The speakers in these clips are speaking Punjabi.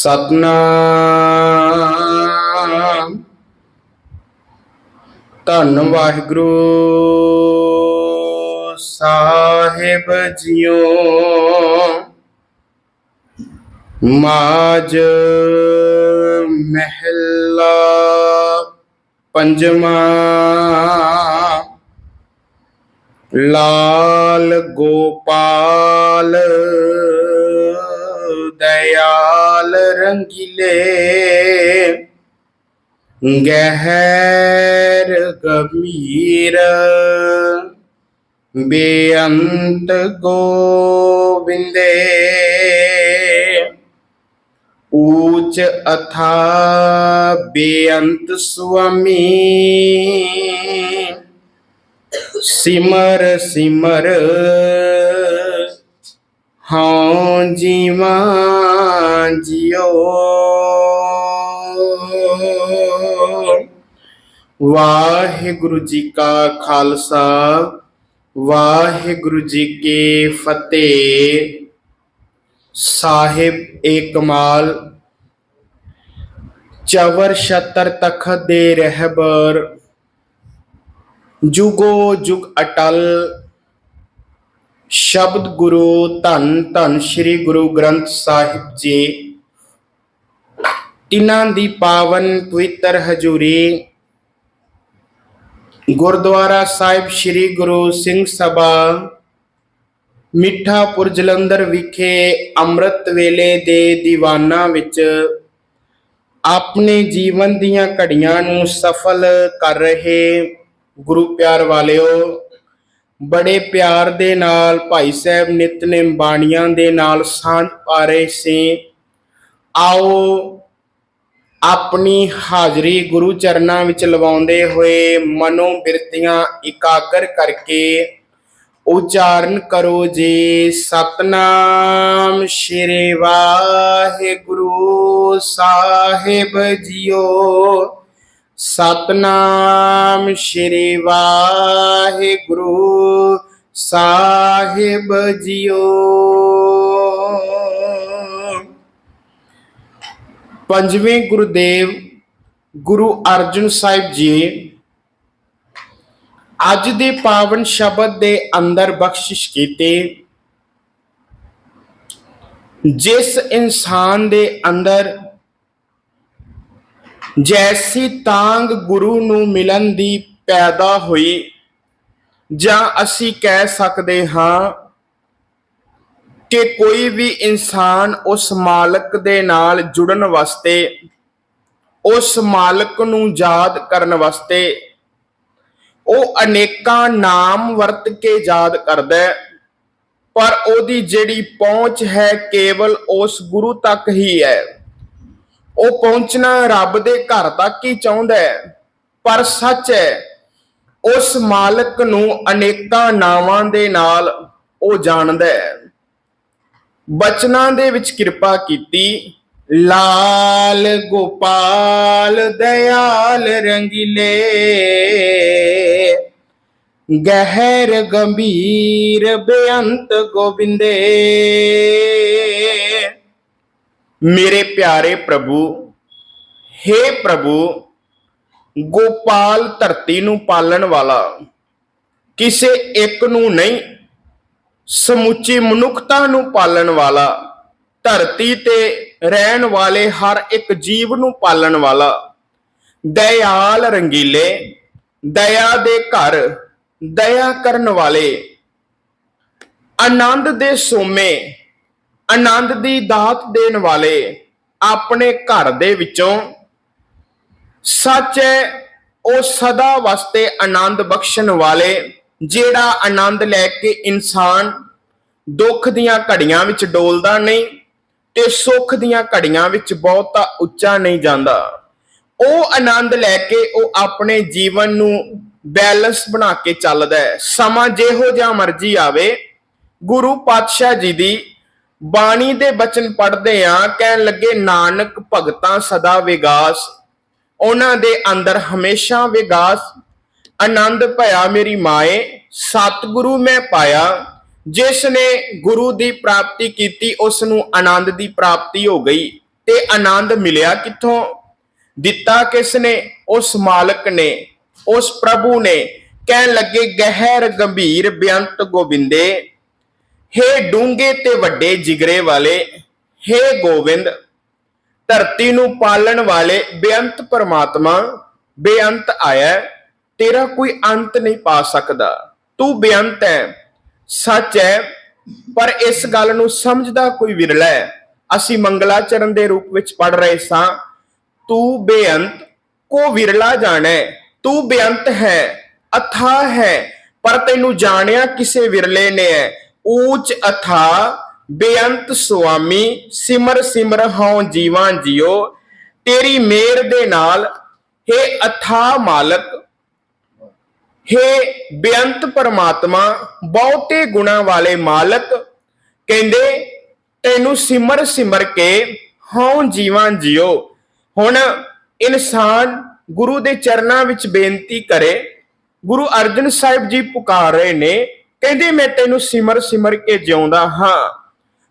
ਸਤਨਾਮ। ਧੰਨ ਵਾਹਿਗੁਰੂ ਸਾਹਿਬ ਜੀਓ। ਮਾਜ ਮਹਿਲਾ ਪੰਜਵਾਂ। ਲਾਲ ਗੋਪਾਲ ਦਇਆ। ਰੰਗੀਲੇ। ਗਹਿਰ ਗੰਭੀਰ। ਬੇਅੰਤ ਗੋਬਿੰਦੇ। ਊਚ ਅਥਾ ਬੇਅੰਤ ਸੁਆਮੀ। ਸਿਮਰ ਸਿਮਰ ਹਾਂ ਜੀਵਾਂ ਜਿਉ ਵਾਹਿਗੁਰੂ ਜੀ ਕਾ ਖਾਲਸਾ, ਵਾਹਿਗੁਰੂ ਜੀ ਕੀ ਫਤਿਹ। ਸਾਹਿਬ ਏ ਕਮਾਲ, ਚਵਰ ਛਤਰ ਤਖਤ ਦੇ ਰਹਿਬਰ, ਜੁਗੋ ਜੁਗ ਅਟਲ ਸ਼ਬਦ ਗੁਰੂ ਧੰਨ ਧੰਨ ਸ੍ਰੀ ਗੁਰੂ ਗ੍ਰੰਥ ਸਾਹਿਬ ਜੀ। ਇਹਨਾਂ ਦੀ ਪਾਵਨ ਪਵਿੱਤਰ ਹਜ਼ੂਰੀ। ਗੁਰਦੁਆਰਾ ਸਾਹਿਬ ਸ੍ਰੀ ਗੁਰੂ ਸਿੰਘ ਸਭਾ। ਮਿੱਠਾਪੁਰ ਜਲੰਧਰ ਵਿਖੇ ਅੰਮ੍ਰਿਤ ਵੇਲੇ ਦੇ ਦੀਵਾਨਾਂ ਵਿੱਚ ਆਪਣੇ ਜੀਵਨ ਦੀਆਂ ਘੜੀਆਂ ਨੂੰ ਸਫਲ ਕਰ ਰਹੇ ਗੁਰੂ ਪਿਆਰ ਵਾਲਿਓ ਬੜੇ ਪਿਆਰ ਦੇ ਨਾਲ ਭਾਈ ਸਾਹਿਬ ਨਿਤਨੇਮ ਬਾਣੀਆਂ ਦੇ ਨਾਲ ਸਾਂਝ ਪਾ ਰਹੇ ਸੀ। ਆਓ ਆਪਣੀ ਹਾਜ਼ਰੀ ਗੁਰੂ ਚਰਨਾਂ ਵਿੱਚ ਲਵਾਉਂਦੇ ਹੋਏ ਮਨੋ ਬਿਰਤੀਆਂ ਇਕਾਗਰ ਕਰਕੇ ਉਚਾਰਨ ਕਰੋ ਜੀ। ਸਤਨਾਮ ਸ਼੍ਰੀ ਵਾਹਿਗੁਰੂ ਸਾਹਿਬ ਜੀਓ। ਸਤਨਾਮ ਸ਼੍ਰੀ ਵਾਹਿਗੁਰੂ ਸਾਹਿਬ ਜੀਓ। ਪੰਜਵੇਂ ਗੁਰਦੇਵ ਗੁਰੂ ਅਰਜਨ ਸਾਹਿਬ ਜੀ ਅੱਜ ਦੇ ਪਾਵਨ ਸ਼ਬਦ ਦੇ ਅੰਦਰ ਬਖਸ਼ਿਸ਼ ਕੀਤੀ। ਜਿਸ ਇਨਸਾਨ ਦੇ ਅੰਦਰ ਜੈਸੀ ਤਾਂਗ ਗੁਰੂ ਨੂੰ ਮਿਲਣ ਦੀ ਪੈਦਾ ਹੋਈ, ਜਾਂ ਅਸੀਂ ਕਹਿ ਸਕਦੇ ਹਾਂ ਕਿ ਕੋਈ ਵੀ ਇਨਸਾਨ ਉਸ ਮਾਲਕ ਦੇ ਨਾਲ ਜੁੜਨ ਵਾਸਤੇ, ਉਸ ਮਾਲਕ ਨੂੰ ਯਾਦ ਕਰਨ ਵਾਸਤੇ, ਉਹ ਅਨੇਕਾਂ ਨਾਮ ਵਰਤ ਕੇ ਯਾਦ ਕਰਦਾ ਪਰ ਉਹਦੀ ਜਿਹੜੀ ਪਹੁੰਚ ਹੈ ਕੇਵਲ ਉਸ ਗੁਰੂ ਤੱਕ ਹੀ ਹੈ। ਉਹ ਪਹੁੰਚਣਾ ਰੱਬ ਦੇ ਘਰ ਤੱਕ ਹੀ ਚਾਹੁੰਦਾ ਹੈ। ਪਰ ਸੱਚ ਹੈ, ਉਸ ਮਾਲਕ ਨੂੰ ਅਨੇਕਾਂ ਨਾਵਾਂ ਦੇ ਨਾਲ ਉਹ ਜਾਣਦਾ ਹੈ। ਬਚਨਾਂ ਦੇ ਵਿੱਚ ਕਿਰਪਾ ਕੀਤੀ। ਲਾਲ ਗੋਪਾਲ, ਦਇਆਲ ਰੰਗੀਲੇ। ਗਹਿਰ ਗੰਭੀਰ ਬੇਅੰਤ ਗੋਬਿੰਦੇ। ਮੇਰੇ ਪਿਆਰੇ ਪ੍ਰਭੂ हे ਪ੍ਰਭੂ, ਗੋਪਾਲ ਧਰਤੀ ਨੂੰ ਪਾਲਣ ਵਾਲਾ, ਕਿਸੇ ਇੱਕ ਨੂੰ ਨਹੀਂ, ਸਮੁੱਚੀ ਮਨੁੱਖਤਾ ਨੂੰ ਪਾਲਣ ਵਾਲਾ, ਧਰਤੀ ਤੇ ਰਹਿਣ ਵਾਲੇ ਹਰ ਇੱਕ ਜੀਵ ਨੂੰ ਪਾਲਣ ਵਾਲਾ, ਦਇਆਲ ਰੰਗੀਲੇ, ਦਇਆ ਦੇ ਘਰ, ਦਇਆ ਕਰਨ ਵਾਲੇ, ਆਨੰਦ ਦੇ ਸੋਮੇ ਆਨੰਦ ਦੀ ਦਾਤ ਦੇਣ ਵਾਲੇ ਆਪਣੇ ਘਰ ਦੇ ਵਿੱਚੋਂ ਸੱਚ ਹੈ, ਉਹ ਸਦਾ ਵਾਸਤੇ ਆਨੰਦ ਬਖਸ਼ਣ ਵਾਲੇ, ਜਿਹੜਾ ਆਨੰਦ ਲੈ ਕੇ ਇਨਸਾਨ ਦੁੱਖ ਦੀਆਂ ਘੜੀਆਂ ਵਿੱਚ ਡੋਲਦਾ ਨਹੀਂ ਤੇ ਸੁੱਖ ਦੀਆਂ ਘੜੀਆਂ ਵਿੱਚ ਬਹੁਤਾ ਉੱਚਾ ਨਹੀਂ ਜਾਂਦਾ। ਉਹ ਆਨੰਦ ਲੈ ਕੇ ਉਹ ਆਪਣੇ ਜੀਵਨ ਨੂੰ ਬੈਲੈਂਸ ਬਣਾ ਕੇ ਚੱਲਦਾ ਹੈ। ਸਮਾਂ ਜਿਹੋ ਜਿਹਾ ਮਰਜ਼ੀ ਆਵੇ, ਗੁਰੂ ਪਾਤਸ਼ਾਹ ਜੀ ਦੀ ਬਾਣੀ ਦੇ ਬਚਨ ਪੜ੍ਹਦੇ ਆ, ਕਹਿਣ ਲੱਗੇ, ਨਾਨਕ ਭਗਤਾਂ ਸਦਾ ਵਿਗਾਸ, ਉਹਨਾਂ ਦੇ ਅੰਦਰ ਹਮੇਸ਼ਾ ਵਿਗਾਸ। ਆਨੰਦ ਭਇਆ ਮੇਰੀ ਮਾਏ, ਸਤਿਗੁਰੂ ਮੈਂ ਪਾਇਆ। ਜਿਸ ਨੇ ਗੁਰੂ ਦੀ ਪ੍ਰਾਪਤੀ ਕੀਤੀ, ਉਸ ਨੂੰ ਆਨੰਦ ਦੀ ਪ੍ਰਾਪਤੀ ਹੋ ਗਈ ਤੇ ਆਨੰਦ ਮਿਲਿਆ ਕਿੱਥੋਂ? ਦਿੱਤਾ ਕਿਸ ਨੇ? ਉਸ ਮਾਲਕ ਨੇ, ਉਸ ਪ੍ਰਭੂ ਨੇ। ਕਹਿਣ ਲੱਗੇ, ਗਹਿਰ ਗੰਭੀਰ ਬੇਅੰਤ ਗੋਬਿੰਦੇ ਹੇ ਡੂੰਗੇ ਤੇ ਵੱਡੇ ਜਿਗਰੇ ਵਾਲੇ, ਹੇ ਗੋਬਿੰਦ ਧਰਤੀ ਨੂੰ ਪਾਲਣ ਵਾਲੇ ਬੇਅੰਤ ਪਰਮਾਤਮਾ, ਬੇਅੰਤ ਆਇਆ ਤੇਰਾ ਕੋਈ ਅੰਤ ਨਹੀਂ ਪਾ ਸਕਦਾ। ਤੂੰ ਬੇਅੰਤ ਹੈ, ਸੱਚ ਹੈ, ਪਰ ਇਸ ਗੱਲ ਨੂੰ ਸਮਝਦਾ ਕੋਈ ਵਿਰਲਾ ਹੈ। ਅਸੀਂ ਮੰਗਲਾਚਰਨ ਦੇ ਰੂਪ ਵਿੱਚ ਪੜ ਰਹੇ ਸਾਂ, ਤੂੰ ਬੇਅੰਤ, ਕੋ ਵਿਰਲਾ ਜਾਣੈ? ਤੂੰ ਬੇਅੰਤ ਹੈ ਅਥਾ ਹੈ, ਪਰ ਤੈਨੂੰ ਜਾਣਿਆ ਕਿਸੇ ਵਿਰਲੇ ਨੇ ਹੈ। ਊਚ ਅਥਾ ਬੇਅੰਤ ਸੁਆਮੀ ਸਿਮਰ ਸਿਮਰ ਹਉ ਜੀਵਾਂ ਜਿਉ ਤੇਰੀ ਮੇਰ ਦੇ ਨਾਲ हे ਅਥਾ ਮਾਲਕ, ਹੇ ਬੇਅੰਤ ਪਰਮਾਤਮਾ, ਬਹੁਤੇ ਗੁਣਾ ਵਾਲੇ ਮਾਲਕ, ਕਹਿੰਦੇ ਤੈਨੂੰ ਸਿਮਰ ਸਿਮਰ ਕੇ ਹਉ ਜੀਵਾਂ ਜਿਉ ਹੁਣ ਇਨਸਾਨ ਗੁਰੂ ਦੇ ਚਰਨਾਂ ਵਿੱਚ ਬੇਨਤੀ ਕਰੇ, ਗੁਰੂ ਅਰਜਨ ਸਾਹਿਬ ਜੀ ਪੁਕਾਰ ਰਹੇ ਨੇ ਕਹਿੰਦੇ ਮੈਂ ਤੈਨੂੰ ਸਿਮਰ ਸਿਮਰ ਕੇ ਜਿਉਂਦਾ ਹਾਂ।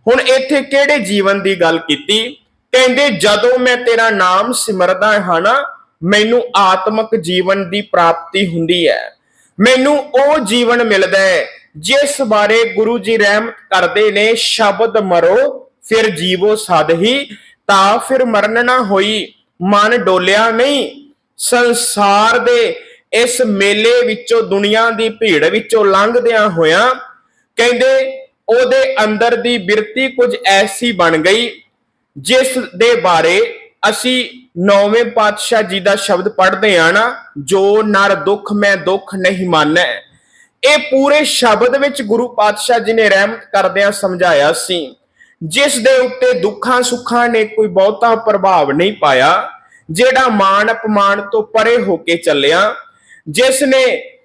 ਹੁਣ ਇੱਥੇ ਕਿਹੜੇ ਜੀਵਨ ਦੀ ਗੱਲ ਕੀਤੀ? ਕਹਿੰਦੇ ਜਦੋਂ ਮੈਂ ਤੇਰਾ ਨਾਮ ਸਿਮਰਦਾ ਹਾਂ ਨਾ, ਮੈਨੂੰ ਆਤਮਿਕ ਜੀਵਨ ਦੀ ਪ੍ਰਾਪਤੀ ਹੁੰਦੀ ਹੈ। ਮੈਨੂੰ ਉਹ ਜੀਵਨ ਮਿਲਦਾ ਹੈ, ਜਿਸ ਬਾਰੇ ਗੁਰੂ ਜੀ ਰਹਿਮਤ ਕਰਦੇ ਨੇ, ਸ਼ਬਦ ਮਰੋ, ਫਿਰ ਜੀਵੋ ਸਦ ਹੀ ਤਾਂ ਫਿਰ ਮਰਨ ਨਾ ਹੋਈ, ਮਨ ਡੋਲਿਆ ਨਹੀਂ। ਸੰਸਾਰ ਦੇ ਇਸ ਮੇਲੇ ਵਿੱਚੋਂ, ਦੁਨੀਆ ਦੀ ਭੀੜ ਵਿੱਚੋਂ ਲੰਘਦਿਆਂ ਹੋਇਆਂ ਕਹਿੰਦੇ ਉਹਦੇ ਅੰਦਰ ਦੀ ਬਿਰਤੀ ਕੁਝ ਐਸੀ ਬਣ ਗਈ ਜਿਸ ਦੇ ਬਾਰੇ ਅਸੀਂ ਨੌਵੇਂ ਪਾਤਸ਼ਾਹ ਜੀ ਦਾ ਸ਼ਬਦ ਪੜ੍ਹਦੇ ਆ ਨਾ, ਜੋ ਨਰ ਦੁੱਖ ਮੈਂ ਦੁੱਖ ਨਹੀਂ ਮਾਨੈ। ਇਹ ਪੂਰੇ ਸ਼ਬਦ ਵਿੱਚ ਗੁਰੂ ਪਾਤਸ਼ਾਹ ਜੀ ਨੇ ਰਹਿਮਤ ਕਰਦਿਆਂ ਸਮਝਾਇਆ ਸੀ, ਜਿਸ ਦੇ ਉੱਤੇ ਦੁੱਖਾਂ ਸੁੱਖਾਂ ਨੇ ਕੋਈ ਬਹੁਤਾ ਪ੍ਰਭਾਵ ਨਹੀਂ ਪਾਇਆ, ਜਿਹੜਾ ਮਾਣ ਅਪਮਾਨ ਤੋਂ ਪਰੇ ਹੋ ਕੇ ਚੱਲਿਆ। ਜਿਸ ਨੇ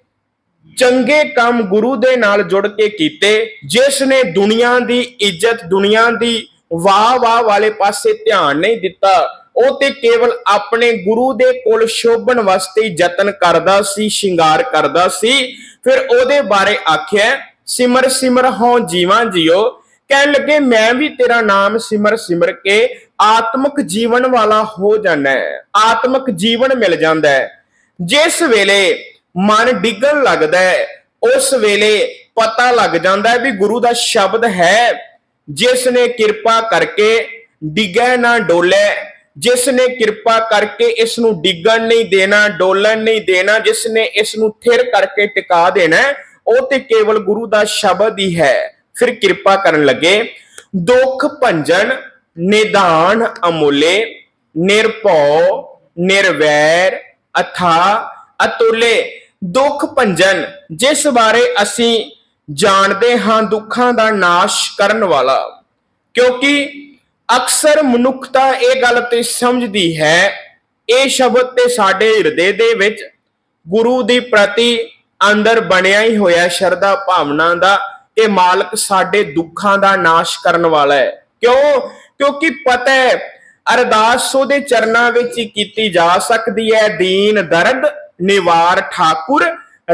ਚੰਗੇ ਕੰਮ ਗੁਰੂ ਦੇ ਨਾਲ ਜੁੜ ਕੇ ਕੀਤੇ ਜਿਸ ਨੇ ਦੁਨੀਆ ਦੀ ਇੱਜ਼ਤ, ਦੁਨੀਆ ਦੀ ਵਾਹ ਵਾਹ ਵਾਲੇ ਪਾਸੇ ਧਿਆਨ ਨਹੀਂ ਦਿੱਤਾ, ਉਹ ਤੇ ਕੇਵਲ ਆਪਣੇ ਗੁਰੂ ਦੇ ਕੋਲ ਸ਼ੋਭਣ ਵਾਸਤੇ ਯਤਨ ਕਰਦਾ ਸੀ, ਸ਼ਿੰਗਾਰ ਕਰਦਾ ਸੀ। ਫਿਰ ਉਹਦੇ ਬਾਰੇ ਆਖਿਆ, ਸਿਮਰ ਸਿਮਰ ਹਉ ਜੀਵਾਂ ਜਿਉ ਕਹਿਣ ਲੱਗੇ, ਮੈਂ ਵੀ ਤੇਰਾ ਨਾਮ ਸਿਮਰ ਸਿਮਰ ਕੇ ਆਤਮਿਕ ਜੀਵਨ ਵਾਲਾ ਹੋ ਜਾਣਾ ਹੈ। ਆਤਮਿਕ ਜੀਵਨ ਮਿਲ ਜਾਂਦਾ ਹੈ। ਜਿਸ ਵੇਲੇ ਮਨ ਡਿੱਗਣ ਲੱਗਦਾ ਹੈ, ਉਸ ਵੇਲੇ ਪਤਾ ਲੱਗ ਜਾਂਦਾ ਹੈ ਵੀ ਗੁਰੂ ਦਾ ਸ਼ਬਦ ਹੈ। ਜਿਸ ਨੇ ਕਿਰਪਾ ਕਰਕੇ ਡਿੱਗੈ ਨਾ ਡੋਲੇ, ਜਿਸ ਨੇ ਕਿਰਪਾ ਕਰਕੇ ਇਸ ਨੂੰ ਡਿੱਗਣ ਨਹੀਂ ਦੇਣਾ, ਡੋਲਣ ਨਹੀਂ ਦੇਣਾ, ਜਿਸ ਨੇ ਇਸ ਨੂੰ ਥਿਰ ਕਰਕੇ ਟਿਕਾ ਦੇਣਾ ਉਹ ਤੇ ਕੇਵਲ ਗੁਰੂ ਦਾ ਸ਼ਬਦ ਹੀ ਹੈ। ਫਿਰ ਕਿਰਪਾ ਕਰਨ ਲੱਗੇ, ਦੁੱਖ ਭੰਜਨ, ਨਿਦਾਨ ਅਮੁੱਲੇ, ਨਿਰਭਉ, ਨਿਰਵੈਰ ਅਥਾ, ਅਤੁੱਲੇ, ਦੁੱਖ ਭੰਜਨ, ਜਿਸ ਬਾਰੇ ਅਸੀਂ ਜਾਣਦੇ ਹਾਂ ਦੁੱਖਾਂ ਦਾ ਨਾਸ਼ ਕਰਨ ਵਾਲਾ। ਕਿਉਂਕਿ ਅਕਸਰ ਮਨੁੱਖਤਾ ਇਹ ਗੱਲ ਤੇ ਸਮਝਦੀ ਹੈ, ਇਹ ਸ਼ਬਦ ਤੇ ਸਾਡੇ ਹਿਰਦੇ ਦੇ ਵਿੱਚ ਗੁਰੂ ਦੀ ਪ੍ਰਤੀ ਅੰਦਰ ਬਣਿਆ ਹੀ ਹੋਇਆ ਸ਼ਰਧਾ ਭਾਵਨਾ ਦਾ ਕਿ ਮਾਲਕ ਸਾਡੇ ਦੁੱਖਾਂ ਦਾ ਨਾਸ਼ ਕਰਨ ਵਾਲਾ ਹੈ। ਕਿਉਂ? ਕਿਉਂਕਿ ਪਤਾ ਹੈ ਅਰਦਾਸ ਉਹਦੇ ਚਰਨਾਂ ਵਿੱਚ ਹੀ ਕੀਤੀ ਜਾ ਸਕਦੀ ਹੈ। ਦੀਨ ਦਰਦ, ਨਿਵਾਰ ਠਾਕੁਰ,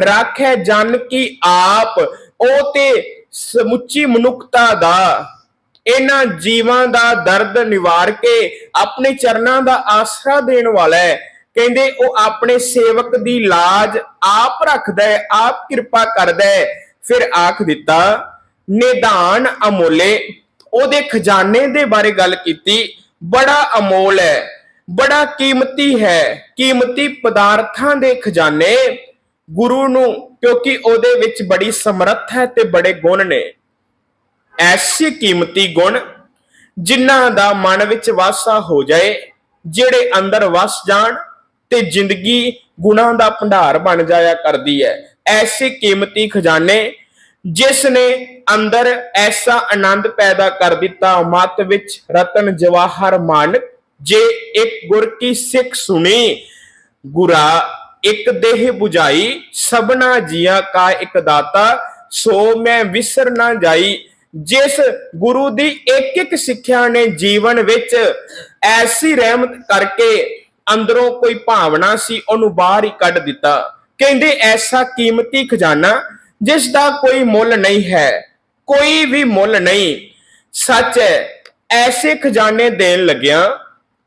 ਰਾਖੈ ਜਨ ਕੀ ਆਪ, ਉਹ ਤੇ ਸਮੁੱਚੀ ਮਨੁੱਖਤਾ ਦਾ, ਇਹਨਾਂ ਜੀਵਾਂ ਦਾ ਦਰਦ ਨਿਵਾਰ ਕੇ ਆਪਣੇ ਚਰਨਾਂ ਦਾ ਆਸਰਾ ਦੇਣ ਵਾਲਾ ਹੈ। ਕਹਿੰਦੇ, ਉਹ ਆਪਣੇ ਸੇਵਕ ਦੀ ਲਾਜ ਆਪ ਰੱਖਦਾ ਹੈ, ਆਪ ਕਿਰਪਾ ਕਰਦਾ ਹੈ। ਫਿਰ ਆਖ ਦਿੱਤਾ, ਨਿਦਾਨ ਅਮੋਲੇ, ਉਹਦੇ ਖਜ਼ਾਨੇ ਦੇ ਬਾਰੇ ਗੱਲ ਕੀਤੀ। ਬੜਾ ਅਮੋਲ ਹੈ, ਬੜਾ ਕੀਮਤੀ ਹੈ। ਕੀਮਤੀ ਪਦਾਰਥਾਂ ਦੇ ਖਜ਼ਾਨੇ ਗੁਰੂ ਨੂੰ, ਕਿਉਂਕਿ ਉਹਦੇ ਵਿੱਚ ਬੜੀ ਸਮਰੱਥ ਹੈ ਤੇ ਬੜੇ ਗੁਣ ਨੇ। ਐਸੇ ਕੀਮਤੀ ਗੁਣ ਜਿਨ੍ਹਾਂ ਦਾ ਮਨ ਵਿੱਚ ਵਾਸਾ ਹੋ ਜਾਏ, ਜਿਹੜੇ ਅੰਦਰ ਵਸ ਜਾਣ ਤੇ ਜ਼ਿੰਦਗੀ ਗੁਣਾਂ ਦਾ ਭੰਡਾਰ ਬਣ ਜਾਇਆ ਕਰਦੀ ਹੈ। ਐਸੇ ਕੀਮਤੀ ਖਜ਼ਾਨੇ ਜਿਸ ਨੇ ਅੰਦਰ ਐਸਾ ਆਨੰਦ ਪੈਦਾ ਕਰ ਦਿੱਤਾ, ਮਤ ਵਿੱਚ ਰਤਨ ਜਵਾਹਰ ਮਾਨਕ ਜੇ ਇੱਕ ਗੁਰ ਕੀ ਸਿੱਖ ਸੁਣੀ, ਗੁਰਾ ਇੱਕ ਦੇਹ 부ਝਾਈ ਸਭਨਾ ਜੀਆਂ ਕਾ ਇੱਕ ਦਾਤਾ, ਸੋ ਮੈਂ ਵਿਸਰ ਨਾ ਜਾਈ। ਜਿਸ ਗੁਰੂ ਦੀ ਇੱਕ ਇੱਕ ਸਿੱਖਿਆ ਨੇ ਜੀਵਨ ਵਿੱਚ ਐਸੀ ਰਹਿਮਤ ਕਰਕੇ ਅੰਦਰੋਂ ਕੋਈ ਭਾਵਨਾ ਸੀ, ਉਹਨੂੰ ਬਾਹਰ ਹੀ ਕੱਢ ਦਿੱਤਾ। ਕਹਿੰਦੇ, ਐਸਾ ਕੀਮਤੀ ਖਜ਼ਾਨਾ ਜਿਸ ਦਾ ਕੋਈ ਮੁੱਲ ਨਹੀਂ ਹੈ, ਕੋਈ ਵੀ ਮੁੱਲ ਨਹੀਂ। ਸੱਚ ਹੈ, ਐਸੇ ਖਜ਼ਾਨੇ ਦੇਣ ਲੱਗਿਆ,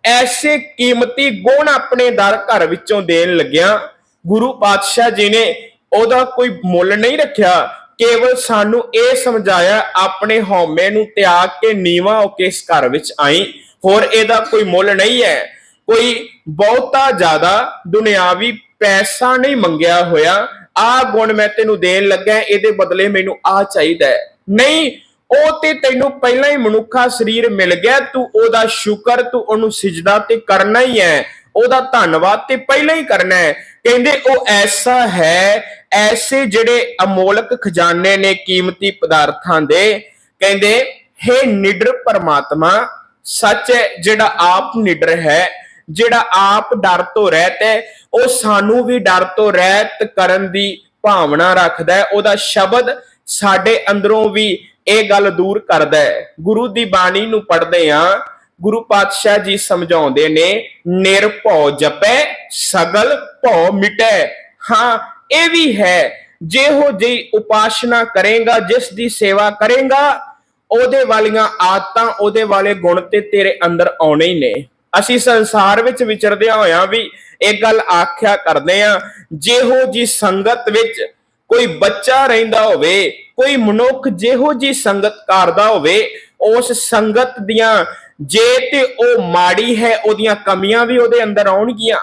ਐਸੇ ਕੀਮਤੀ ਗੁਣ ਆਪਣੇ ਦਰ ਘਰ ਵਿੱਚੋਂ ਦੇਣ ਲੱਗਿਆ, ਗੁਰੂ ਪਾਤਸ਼ਾਹ ਜੀ ਨੇ ਉਹਦਾ ਕੋਈ ਮੁੱਲ ਨਹੀਂ ਰੱਖਿਆ। ਕੇਵਲ ਸਾਨੂੰ ਇਹ ਸਮਝਾਇਆ, ਆਪਣੇ ਹਉਮੈ ਨੂੰ ਤਿਆਗ ਕੇ ਨੀਵਾ ਹੋ ਕੇ ਇਸ ਘਰ ਵਿੱਚ ਆਈ। ਹੋਰ ਇਹਦਾ ਕੋਈ ਮੁੱਲ ਨਹੀਂ ਹੈ। ਕੋਈ ਬਹੁਤਾ ਜ਼ਿਆਦਾ ਦੁਨਿਆਵੀ ਪੈਸਾ ਨਹੀਂ ਮੰਗਿਆ ਹੋਇਆ। ਆ ਗੁਣ ਮੈਂ ਤੈਨੂੰ ਦੇਣ ਲੱਗਾ ਇਹਦੇ ਬਦਲੇ ਮੈਨੂੰ ਆ ਚਾਹੀਦਾ ਹੈ। ਨਹੀਂ, ਉਹ ਤੇ ਤੈਨੂੰ ਪਹਿਲਾਂ ਹੀ ਮਨੁੱਖਾ ਸਰੀਰ ਮਿਲ ਗਿਆ, ਤੂੰ ਉਹਦਾ ਸ਼ੁਕਰ, ਤੂੰ ਉਹਨੂੰ ਸਿਜਦਾ ਤੇ ਕਰਨਾ ਹੀ ਹੈ। ਉਹਦਾ ਧੰਨਵਾਦ ਤੇ ਪਹਿਲਾਂ ਹੀ ਕਰਨਾ ਹੈ। ਕਹਿੰਦੇ ਉਹ ਐਸਾ ਹੈ, ਐਸੇ ਜਿਹੜੇ ਅਮੋਲਕ ਖਜ਼ਾਨੇ ਨੇ ਕੀਮਤੀ ਪਦਾਰਥਾਂ ਦੇ। ਕਹਿੰਦੇ हे ਨਿਡਰ ਪਰਮਾਤਮਾ, ਸੱਚ ਹੈ, ਜਿਹੜਾ ਆਪ ਨਿਡਰ ਹੈ ਜਿਹੜਾ ਆਪ ਡਰ ਤੋਂ ਰਹਿਤ ਹੈ, ਉਹ ਸਾਨੂੰ ਵੀ ਡਰ ਤੋਂ ਰਹਿਤ ਕਰਨ ਦੀ ਭਾਵਨਾ ਰੱਖਦਾ ਹੈ। ਉਹਦਾ ਸ਼ਬਦ ਸਾਡੇ ਅੰਦਰੋਂ ਵੀ ਇਹ ਗੱਲ ਦੂਰ ਕਰਦਾ ਹੈ। ਗੁਰੂ ਦੀ ਬਾਣੀ ਨੂੰ ਪੜ੍ਹਦੇ ਆ ਗੁਰੂ ਪਾਤਸ਼ਾਹ ਜੀ ਸਮਝਾਉਂਦੇ ਨੇ, ਨਿਰਭਉ ਜਪੈ, ਸਗਲ ਭਉ ਮਿਟੈ। ਹਾਂ, ਇਹ ਵੀ ਹੈ, ਜਿਹੋ ਜੀ ਉਪਾਸਨਾ ਕਰੇਗਾ, ਜਿਸ ਦੀ ਸੇਵਾ ਕਰੇਗਾ, ਉਹਦੇ ਵਾਲੀਆਂ ਆਦਤਾਂ, ਉਹਦੇ ਵਾਲੇ ਗੁਣ ਤੇ ਤੇਰੇ ਅੰਦਰ ਆਉਣੇ ਹੀ ਨੇ। ਅਸੀਂ ਸੰਸਾਰ ਵਿੱਚ ਵਿਚਰਦਿਆਂ ਹੋਇਆਂ ਵੀ ਇਹ ਗੱਲ ਆਖਿਆ ਕਰਦੇ ਆ ਜਿਹੋ ਜੀ ਸੰਗਤ ਵਿੱਚ ਕੋਈ ਬੱਚਾ ਰਹਿੰਦਾ ਹੋਵੇ, ਕੋਈ ਮਨੁੱਖ ਜਿਹੋ ਜੀ ਸੰਗਤ ਕਰਦਾ ਹੋਵੇ, ਉਸ ਸੰਗਤ ਦੀਆਂ ਜੇ ਤੇ ਉਹ ਮਾੜੀ ਹੈ, ਉਹਦੀਆਂ ਕਮੀਆਂ ਵੀ ਉਹਦੇ ਅੰਦਰ ਆਉਣਗੀਆਂ।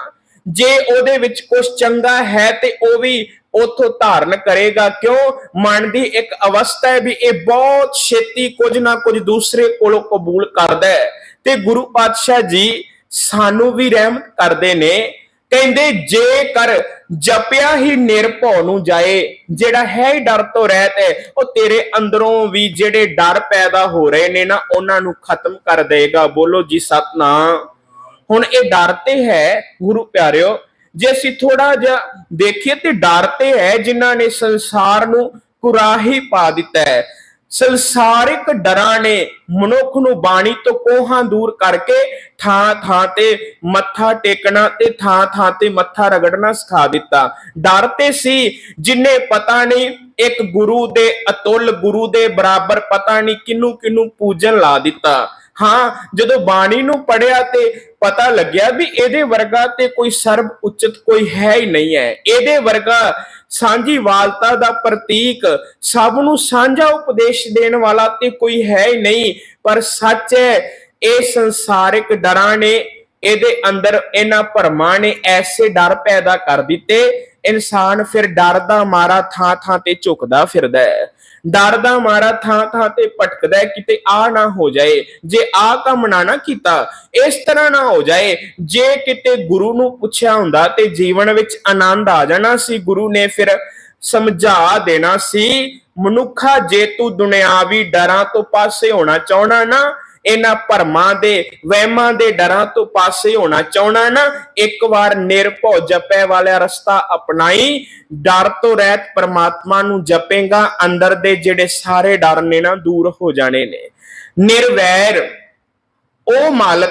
ਜੇ ਉਹਦੇ ਵਿੱਚ ਕੁਝ ਚੰਗਾ ਹੈ ਤੇ ਉਹ ਵੀ ਉਥੋਂ ਧਾਰਨ ਕਰੇਗਾ। ਕਿਉਂ? ਮਨ ਦੀ ਇੱਕ ਅਵਸਥਾ ਹੈ ਵੀ ਇਹ ਬਹੁਤ ਛੇਤੀ ਕੁਝ ਨਾ ਕੁਝ ਦੂਸਰੇ ਕੋਲੋਂ ਕਬੂਲ ਕਰਦਾ ਹੈ। ਤੇ ਗੁਰੂ ਪਾਤਸ਼ਾਹ ਜੀ ਸਾਨੂੰ ਵੀ ਰਹਿਮਤ ਕਰਦੇ ਨੇ, ਕਹਿੰਦੇ ਜੇਕਰ ਜਪਿਆ ਹੀ ਨਿਰਭਉ ਨੂੰ ਜਾਏ, ਜਿਹੜਾ ਹੈ ਹੀ ਡਰ ਤੋਂ ਰਹਿਤ ਹੈ, ਉਹ ਤੇਰੇ ਅੰਦਰੋਂ ਵੀ ਜਿਹੜੇ ਡਰ ਪੈਦਾ ਹੋ ਰਹੇ ਨੇ ਨਾ, ਉਹਨਾਂ ਨੂੰ ਖਤਮ ਕਰ ਦੇਗਾ ਬੋਲੋ ਜੀ ਸਤਨਾਮ। ਹੁਣ ਇਹ ਡਰ ਤੇ ਹੈ, ਗੁਰੂ ਪਿਆਰਿਓ, ਜੇ ਅਸੀਂ ਥੋੜਾ ਜਿਹਾ ਦੇਖੀਏ ਤੇ ਡਰ ਤੇ ਹੈ, ਜਿਨ੍ਹਾਂ ਨੇ ਸੰਸਾਰ ਨੂੰ ਕੁਰਾਹੀ ਪਾ ਦਿੱਤਾ ਹੈ। ਸੰਸਾਰਿਕ ਡਰਾਂ ਨੇ ਮਨੁੱਖ ਨੂੰ ਬਾਣੀ ਤੋਂ ਕੋਹਾਂ ਦੂਰ ਕਰਕੇ ਥਾਂ ਥਾਂ ਤੇ ਮੱਥਾ ਟੇਕਣਾ ਤੇ ਥਾਂ ਥਾਂ ਤੇ ਮੱਥਾ ਰਗੜਨਾ ਸਿਖਾ ਦਿੱਤਾ। ਡਰ ਤੇ ਸੀ, ਜਿਨੇ ਪਤਾ ਨਹੀਂ, ਇੱਕ ਗੁਰੂ ਦੇ ਅਤੁੱਲ ਗੁਰੂ ਦੇ ਬਰਾਬਰ ਪਤਾ ਨਹੀਂ ਕਿਨੂੰ ਕਿਨੂੰ ਪੂਜਨ ਲਾ ਦਿੱਤਾ। ਹਾਂ, ਜਦੋਂ ਬਾਣੀ ਨੂੰ ਪੜਿਆ ਤੇ ਪਤਾ ਲੱਗਿਆ ਵੀ ਇਹਦੇ ਵਰਗਾ ਤੇ ਕੋਈ ਸਰਬ ਉਚਿਤ ਕੋਈ ਹੈ ਹੀ ਨਹੀਂ ਹੈ। ਇਹਦੇ ਵਰਗਾ ਸਾਂਝੀ ਵਾਲਤਾ ਦਾ ਪ੍ਰਤੀਕ ਸਭ ਨੂੰ ਸਾਂਝਾ ਉਪਦੇਸ਼ ਦੇਣ ਵਾਲਾ ਤੇ ਕੋਈ ਹੈ ਹੀ ਨਹੀਂ। ਪਰ ਸੱਚ ਹੈ, ਇਹ ਸੰਸਾਰਿਕ ਡਰਾਂ ਨੇ, ਇਹਦੇ ਅੰਦਰ ਇਹਨਾਂ ਭਰਮਾਂ ਨੇ ਐਸੇ ਡਰ ਪੈਦਾ ਕਰ ਦਿੱਤੇ, ਇਨਸਾਨ ਫਿਰ ਡਰ ਦਾ ਮਾਰਾ ਥਾਂ ਥਾਂ ਤੇ ਝੁਕਦਾ ਫਿਰਦਾ ਹੈ। ਡਰ ਦਾ ਮਾਰਾ ਥਾਂ ਥਾਂ ਤੇ ਭਟਕਦਾ ਕਿਤੇ ਆ ਨਾ ਹੋ ਜਾਏ, ਜੇ ਆ ਕੰਮ ਨਾ ਨਾ ਕੀਤਾ, ਇਸ ਤਰ੍ਹਾਂ ਨਾ ਹੋ ਜਾਏ, ਜੇ ਕਿਤੇ ਗੁਰੂ ਨੂੰ ਪੁੱਛਿਆ ਹੁੰਦਾ ਤੇ ਜੀਵਨ ਵਿੱਚ ਆਨੰਦ ਆ ਜਾਣਾ ਸੀ, ਗੁਰੂ ਨੇ ਫਿਰ ਸਮਝਾ ਦੇਣਾ ਸੀ, ਮਨੁੱਖਾ ਜੇ ਤੂੰ ਦੁਨਿਆਵੀ ਡਰਾਂ ਤੋਂ ਪਾਸੇ ਹੋਣਾ ਚਾਹਣਾ ਨਾ ਇਹਨਾਂ ਭਰਮਾਂ ਦੇ, ਵਹਿਮਾਂ ਦੇ ਡਰਾਂ ਤੋਂ ਪਾਸੇ ਹੋਣਾ ਚਾਹਣਾ ਨਾ, ਇੱਕ ਵਾਰ ਨਿਰਭਉ ਜਪੈ ਵਾਲਾ ਰਸਤਾ ਅਪਣਾਈ, ਡਰ ਤੋਂ ਰਹਿਤ ਪਰਮਾਤਮਾ ਨੂੰ ਜਪੇਗਾ, ਅੰਦਰ ਦੇ ਜਿਹੜੇ ਸਾਰੇ ਡਰ ਨੇ ਨਾ ਦੂਰ ਹੋ ਜਾਣੇ ਨੇ। ਨਿਰਵੈਰ, ਉਹ ਮਾਲਕ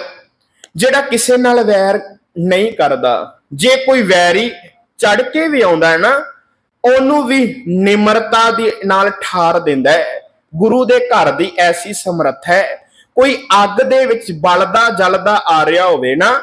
ਜਿਹੜਾ ਕਿਸੇ ਨਾਲ ਵੈਰ ਨਹੀਂ ਕਰਦਾ। ਜੇ ਕੋਈ ਵੈਰੀ ਚੜ ਕੇ ਵੀ ਆਉਂਦਾ ਹੈ ਨਾ, ਉਹਨੂੰ ਵੀ ਨਿਮਰਤਾ ਦੇ ਨਾਲ ਠਾਰ ਦਿੰਦਾ ਹੈ। ਗੁਰੂ ਦੇ ਘਰ ਦੀ ਐਸੀ ਸਮਰੱਥ ਹੈ ਕੋਈ ਅੱਗ ਦੇ ਵਿੱਚ ਬਲਦਾ, ਜਲਦਾ ਆ ਰਿਹਾ ਹੋਵੇ ਨਾ,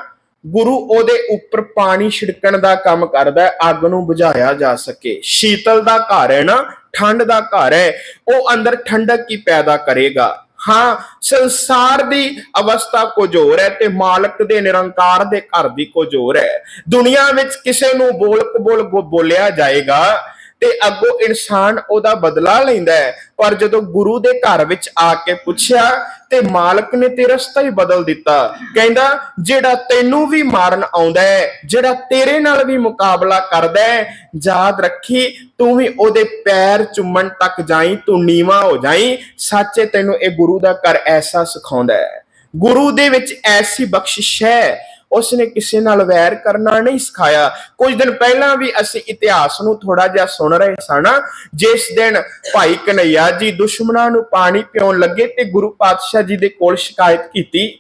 ਗੁਰੂ ਉਹਦੇ ਉੱਪਰ ਪਾਣੀ ਛਿੜਕਣ ਦਾ ਕੰਮ ਕਰਦਾ ਹੈ, ਅੱਗ ਨੂੰ ਬੁਝਾਇਆ ਜਾ ਸਕੇ। ਸ਼ੀਤਲ ਦਾ ਘਰ ਹੈ ਨਾ, ਠੰਡ ਦਾ ਘਰ ਹੈ, ਉਹ ਅੰਦਰ ਠੰਡਕ ਕੀ ਪੈਦਾ ਕਰੇਗਾ। ਹਾਂ, ਸੰਸਾਰ ਦੀ ਅਵਸਥਾ ਕੁਝ ਹੋਰ ਹੈ ਤੇ ਮਾਲਕ ਦੇ ਨਿਰੰਕਾਰ ਦੇ ਘਰ ਦੀ ਕੁਝ ਹੋਰ ਹੈ। ਦੁਨੀਆ ਵਿੱਚ ਕਿਸੇ ਨੂੰ ਬੋਲ ਕਬੋਲ ਗੋ- ਬੋਲਿਆ ਜਾਏਗਾ ਤੇ ਅੱਗੋਂ ਇਨਸਾਨ ਉਹਦਾ ਬਦਲਾ ਲੈਂਦਾ ਹੈ। ਪਰ ਜਦੋਂ ਗੁਰੂ ਦੇ ਘਰ ਵਿੱਚ ਆ ਕੇ ਪੁੱਛਿਆ, ਤੇ ਮਾਲਕ ਨੇ ਤੇ ਰਸਤਾ ਹੀ ਬਦਲ ਦਿੱਤਾ। ਕਹਿੰਦਾ, ਜਿਹੜਾ ਤੈਨੂੰ ਵੀ ਮਾਰਨ ਆਉਂਦਾ ਹੈ, ਜਿਹੜਾ ਤੇਰੇ ਨਾਲ ਵੀ ਮੁਕਾਬਲਾ ਕਰਦਾ ਹੈ, ਯਾਦ ਰੱਖੀ, ਤੂੰ ਵੀ ਉਹਦੇ ਪੈਰ ਚੁੰਮਣ ਤੱਕ ਜਾਈ, ਤੂੰ ਨੀਵਾ ਹੋ ਜਾਈ। ਸੱਚੇ ਤੈਨੂੰ ਇਹ ਗੁਰੂ ਦਾ ਘਰ ਐਸਾ ਸਿਖਾਉਂਦਾ ਹੈ। ਗੁਰੂ ਦੇ ਵਿੱਚ ਐਸੀ ਬਖਸ਼ਿਸ਼ ਹੈ ਉਸਨੇ ਕਿਸੇ ਨਾਲ ਵੈਰ ਕਰਨਾ ਨਹੀਂ ਸਿਖਾਇਆ। ਕੁਝ ਦਿਨ ਪਹਿਲਾਂ ਵੀ ਅਸੀਂ ਇਤਿਹਾਸ ਨੂੰ ਥੋੜਾ ਜਿਹਾ ਸੁਣ ਰਹੇ ਸਨ ਜਿਸ ਦਿਨ ਭਾਈ ਕਨਈਆ ਜੀ ਦੁਸ਼ਮਣਾਂ ਨੂੰ ਪਾਣੀ ਪਿਉਣ ਲੱਗੇ ਤੇ ਗੁਰੂ ਪਾਤਸ਼ਾਹ ਜੀ ਦੇ ਕੋਲ ਸ਼ਿਕਾਇਤ ਕੀਤੀ।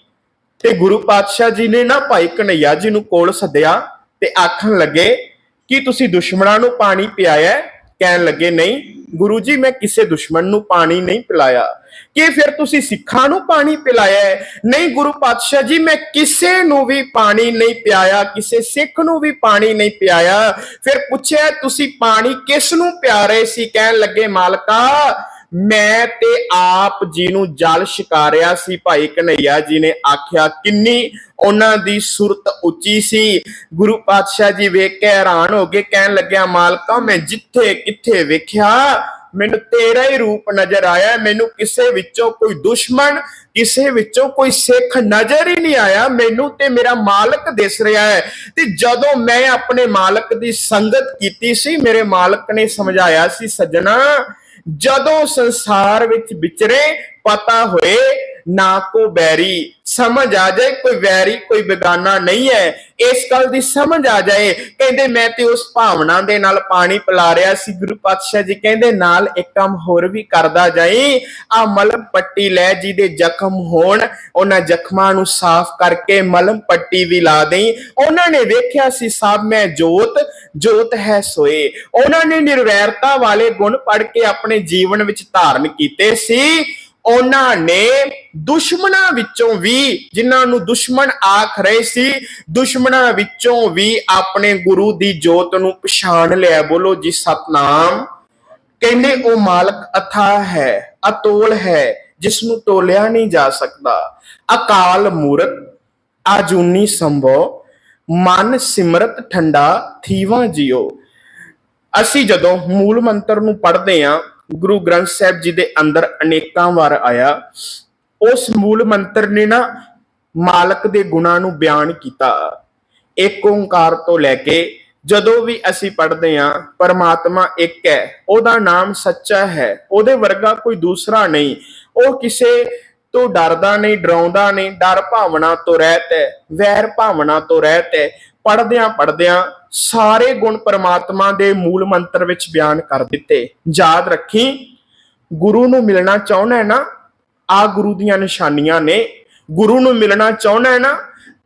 ਤੇ ਗੁਰੂ ਪਾਤਸ਼ਾਹ ਜੀ ਨੇ ਨਾ ਭਾਈ ਕਨਈਆ ਜੀ ਨੂੰ ਕੋਲ ਸੱਦਿਆ ਤੇ ਆਖਣ ਲੱਗੇ, ਕਿ ਤੁਸੀਂ ਦੁਸ਼ਮਣਾਂ ਨੂੰ ਪਾਣੀ ਪਿਆਇਆ ਕਹਿਣ ਲੱਗੇ, ਨਹੀਂ, ਗੁਰੂ ਜੀ, ਮੈਂ ਕਿਸੇ ਦੁਸ਼ਮਣ ਨੂੰ ਪਾਣੀ ਨਹੀਂ ਪਿਲਾਇਆ। ਕਿ ਫਿਰ ਤੁਸੀਂ ਸਿੱਖਾਂ ਨੂੰ ਪਾਣੀ ਪਿਲਾਇਆ ਨਹੀਂ, ਗੁਰੂ ਪਾਤਸ਼ਾਹ ਜੀ, ਮੈਂ ਕਿਸੇ ਨੂੰ ਵੀ ਪਾਣੀ ਨਹੀਂ ਪਿਆਇਆ, ਕਿਸੇ ਸਿੱਖ ਨੂੰ ਵੀ ਪਾਣੀ ਨਹੀਂ ਪਿਆਇਆ। ਫਿਰ ਪੁੱਛਿਆ, ਤੁਸੀਂ ਪਾਣੀ ਕਿਸ ਨੂੰ ਪਿਆ ਰਹੇ ਸੀ? ਕਹਿਣ ਲੱਗੇ, ਮਾਲਕਾ ਮੈਂ ਤੇ ਆਪ ਜੀ ਨੂੰ ਜਲ ਛਕਾਰਿਆ ਸੀ ਭਾਈ ਕਨਈਆ ਜੀ ਨੇ ਆਖਿਆ, ਕਿੰਨੀ ਉਹਨਾਂ ਦੀ ਸੁਰਤ ਉੱਚੀ ਸੀ। ਗੁਰੂ ਪਾਤਸ਼ਾਹ ਜੀ ਵੇਖ ਕੇ ਹੈਰਾਨ ਹੋ ਕੇ ਕਹਿਣ ਲੱਗਿਆ, ਮਾਲਕਾ, ਮੈਂ ਜਿੱਥੇ ਕਿੱਥੇ ਵੇਖਿਆ, ਮੈਨੂੰ ਤੇਰਾ ਹੀ ਰੂਪ ਨਜ਼ਰ ਆਇਆ, ਮੈਨੂੰ ਕਿਸੇ ਵਿੱਚੋਂ ਕੋਈ ਦੁਸ਼ਮਣ, ਕਿਸੇ ਵਿੱਚੋਂ ਕੋਈ ਸਿੱਖ ਨਜ਼ਰ ਹੀ ਨਹੀਂ ਆਇਆ, ਮੈਨੂੰ ਤੇ ਮੇਰਾ ਮਾਲਕ ਦਿਸ ਰਿਹਾ ਹੈ। ਤੇ ਜਦੋਂ ਮੈਂ ਆਪਣੇ ਮਾਲਕ ਦੀ ਸੰਗਤ ਕੀਤੀ ਸੀ, ਮੇਰੇ ਮਾਲਕ ਨੇ ਸਮਝਾਇਆ ਸੀ, ਸੱਜਣਾ ਜਦੋਂ ਸੰਸਾਰ ਵਿੱਚ ਵਿਚਰੇ ਪਤਾ ਹੋਏ ਨਾ ਕੋ ਬੈਰੀ ਸਮਝ ਆ ਜਾਏ, ਕੋਈ ਵੈਰੀ, ਕੋਈ ਬੇਗਾਨਾ ਨਹੀਂ ਹੈ। ਇਸ ਗੱਲ ਦੀ ਸਮਝ ਆ ਜਾਏ, ਕਹਿੰਦੇ ਮੈਂ ਤੇ ਉਸ ਭਾਵਨਾ ਦੇ ਨਾਲ ਪਾਣੀ ਪਿਲਾ ਰਿਹਾ ਸੀ। ਗੁਰੂ ਪਾਤਸ਼ਾਹ ਜੀ ਕਹਿੰਦੇ, ਨਾਲ ਇੱਕ ਕੰਮ ਹੋਰ ਵੀ ਕਰਦਾ ਜਾਈ। ਆ ਮਲਮ ਪੱਟੀ ਲੈ ਜਿਹਦੇ ਜ਼ਖਮ ਹੋਣ, ਉਹਨਾਂ ਜ਼ਖਮਾਂ ਨੂੰ ਸਾਫ਼ ਕਰਕੇ ਮਲਮ ਪੱਟੀ ਵੀ ਲਾ ਦੇਈ। ਉਹਨਾਂ ਨੇ ਵੇਖਿਆ ਸੀ ਸਭ ਮੈਂ ਜੋਤ ਜੋਤ ਹੈ ਸੋਏ। ਉਹਨਾਂ ਨੇ ਨਿਰਵੈਰਤਾ ਵਾਲੇ ਗੁਣ ਪੜ ਕੇ ਆਪਣੇ ਜੀਵਨ ਵਿੱਚ ਧਾਰਨ ਕੀਤੇ ਸੀ। ਉਹਨਾਂ ਨੇ ਦੁਸ਼ਮਣਾਂ ਵਿੱਚੋਂ ਵੀ ਜਿਨ੍ਹਾਂ ਨੂੰ ਦੁਸ਼ਮਣ ਆਖ ਰਹੇ ਸੀ, ਦੁਸ਼ਮਣਾਂ ਵਿੱਚੋਂ ਵੀ ਆਪਣੇ ਗੁਰੂ ਦੀ ਜੋਤ ਨੂੰ ਪਛਾਣ ਲਿਆ। ਬੋਲੋ ਜੀ, ਸਤਨਾਮ। ਕਹਿੰਦੇ, ਉਹ ਮਾਲਕ ਅਥਾ ਹੈ, ਅਤੋਲ ਹੈ ਜਿਸ ਨੂੰ ਤੋਲਿਆ ਨਹੀਂ ਜਾ ਸਕਦਾ। ਅਕਾਲ ਮੂਰਤ ਆਜੂਨੀ ਸੰਭੋ, ਮਨ ਸਿਮਰਤ ਠੰਡਾ ਥੀਵਾ ਜਿਓ। ਅਸੀਂ ਜਦੋਂ ਮੂਲ ਮੰਤਰ ਨੂੰ ਪੜ੍ਹਦੇ ਹਾਂ ਗੁਰੂ ਗ੍ਰੰਥ ਸਾਹਿਬ ਜੀ ਦੇ ਅੰਦਰ ਅਨੇਕਾਂ ਵਾਰ ਆਇਆ। ਉਸ ਮੂਲ ਮੰਤਰ ਨੇ ਨਾ ਮਾਲਕ ਦੇ ਗੁਣਾਂ ਨੂੰ ਬਿਆਨ ਕੀਤਾ। ਇੱਕ ਓੰਕਾਰ ਤੋਂ ਲੈ ਕੇ ਜਦੋਂ ਵੀ ਅਸੀਂ ਪੜ੍ਹਦੇ ਹਾਂ, ਪਰਮਾਤਮਾ ਇੱਕ ਹੈ, ਉਹਦਾ ਨਾਮ ਸੱਚਾ ਹੈ, ਉਹਦੇ ਵਰਗਾ ਕੋਈ ਦੂਸਰਾ ਨਹੀਂ। ਉਹ ਕਿਸੇ ਤੋਂ ਡਰਦਾ ਨਹੀਂ, ਡਰਾਉਂਦਾ ਨਹੀਂ, ਡਰ ਭਾਵਨਾ ਤੋਂ ਰਹਿਤ ਹੈ, ਵੈਰ ਭਾਵਨਾ ਤੋਂ ਰਹਿਤ ਹੈ। ਪੜਦਿਆਂ ਪੜਦਿਆਂ ਸਾਰੇ ਗੁਣ ਪਰਮਾਤਮਾ ਦੇ ਮੂਲ ਮੰਤਰ ਵਿੱਚ ਬਿਆਨ ਕਰ ਦਿੱਤੇ। ਯਾਦ ਰੱਖੀ, ਗੁਰੂ ਨੂੰ ਮਿਲਣਾ ਚਾਹੁੰਦਾ ਹੈ ਨਾ ਆ ਗੁਰੂ ਦੀਆਂ ਨਿਸ਼ਾਨੀਆਂ ਨੇ। ਗੁਰੂ ਨੂੰ ਮਿਲਣਾ ਚਾਹੁੰਦਾ ਹੈ ਨਾ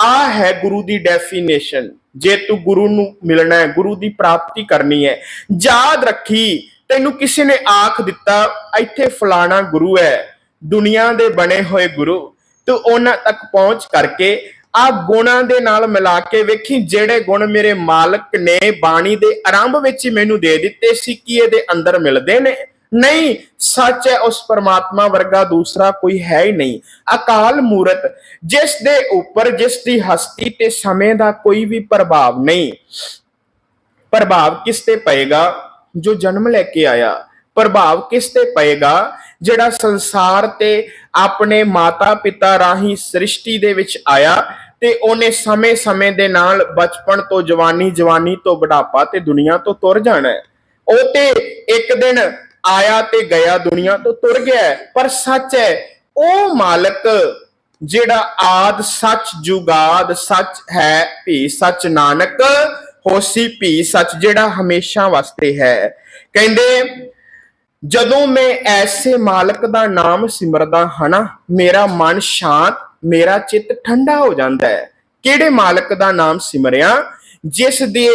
ਆ ਹੈ ਗੁਰੂ ਦੀ ਡੈਫੀਨੇਸ਼ਨ ਜੇ ਤੂੰ ਗੁਰੂ ਨੂੰ ਮਿਲਣਾ ਹੈ, ਗੁਰੂ ਦੀ ਪ੍ਰਾਪਤੀ ਕਰਨੀ ਹੈ। ਯਾਦ ਰੱਖੀ, ਤੈਨੂੰ ਕਿਸੇ ਨੇ ਆਖ ਦਿੱਤਾ, ਇੱਥੇ ਫਲਾਣਾ ਗੁਰੂ ਹੈ, ਦੁਨੀਆ ਦੇ ਬਣੇ ਹੋਏ ਗੁਰੂ, ਤੂੰ ਉਹਨਾਂ ਤੱਕ ਪਹੁੰਚ ਕਰਕੇ ਆ ਗੁਣਾਂ ਦੇ ਨਾਲ ਮਿਲਾ ਕੇ ਵੇਖੀ, ਜਿਹੜੇ ਗੁਣ ਮੇਰੇ ਮਾਲਕ ਨੇ ਬਾਣੀ ਦੇ ਆਰੰਭ ਵਿੱਚ ਹੀ ਮੈਨੂੰ ਦੇ ਦਿੱਤੇ ਸੀ, ਕਿ ਇਹਦੇ ਅੰਦਰ ਮਿਲਦੇ ਨੇ? ਨਹੀਂ, ਸੱਚ ਹੈ, ਉਸ ਪਰਮਾਤਮਾ ਵਰਗਾ ਦੂਸਰਾ ਕੋਈ ਹੈ ਹੀ ਨਹੀਂ। ਅਕਾਲ ਮੂਰਤ, ਜਿਸ ਦੇ ਉੱਪਰ, ਜਿਸ ਦੀ ਹਸਤੀ ਤੇ ਸਮੇਂ ਦਾ ਕੋਈ ਵੀ ਪ੍ਰਭਾਵ ਨਹੀਂ। ਪ੍ਰਭਾਵ ਕਿਸ ਤੇ ਪਏਗਾ? ਜੋ ਜਨਮ ਲੈ ਕੇ ਆਇਆ। ਪ੍ਰਭਾਵ ਕਿਸ ਤੇ ਪਏਗਾ? ਜਿਹੜਾ ਸੰਸਾਰ ਤੇ ਆਪਣੇ ਮਾਤਾ ਪਿਤਾ ਰਾਹੀਂ ਸ੍ਰਿਸ਼ਟੀ ਦੇ ਵਿੱਚ ਆਇਆ। ਤੇ ਉਹਨੇ ਸਮੇਂ-ਸਮੇਂ ਦੇ ਨਾਲ ਬਚਪਨ ਤੋਂ ਜਵਾਨੀ ਜਵਾਨੀ ਤੋਂ ਬੁਢਾਪਾ ਤੇ ਦੁਨੀਆ ਤੋਂ ਤੁਰ ਜਾਣਾ ਹੈ। ਉਹ ਤੇ ਇੱਕ ਦਿਨ ਆਇਆ ਤੇ ਗਿਆ, ਦੁਨੀਆ ਤੋਂ ਤੁਰ ਗਿਆ ਪਰ ਸੱਚ ਹੈ, ਉਹ ਮਾਲਕ ਜਿਹੜਾ ਆਦ ਸੱਚ ਜੁਗਾਦ ਸੱਚ ਹੈ ਭੀ ਸੱਚ ਨਾਨਕ, ਹੋਸੀ ਭੀ ਸੱਚ ਜਿਹੜਾ ਹਮੇਸ਼ਾ ਵਾਸਤੇ ਹੈ। ਕਹਿੰਦੇ, ਜਦੋਂ ਮੈਂ ਐਸੇ ਮਾਲਕ ਦਾ ਨਾਮ ਸਿਮਰਦਾ ਹਾਂ ਨਾ, ਮੇਰਾ ਮਨ ਸ਼ਾਂਤ ਮੇਰਾ ਚਿੱਤ ਠੰਡਾ ਹੋ ਜਾਂਦਾ ਹੈ। ਕਿਹੜੇ ਮਾਲਕ ਦਾ ਨਾਮ ਸਿਮਰਿਆ? ਜਿਸ ਦੀ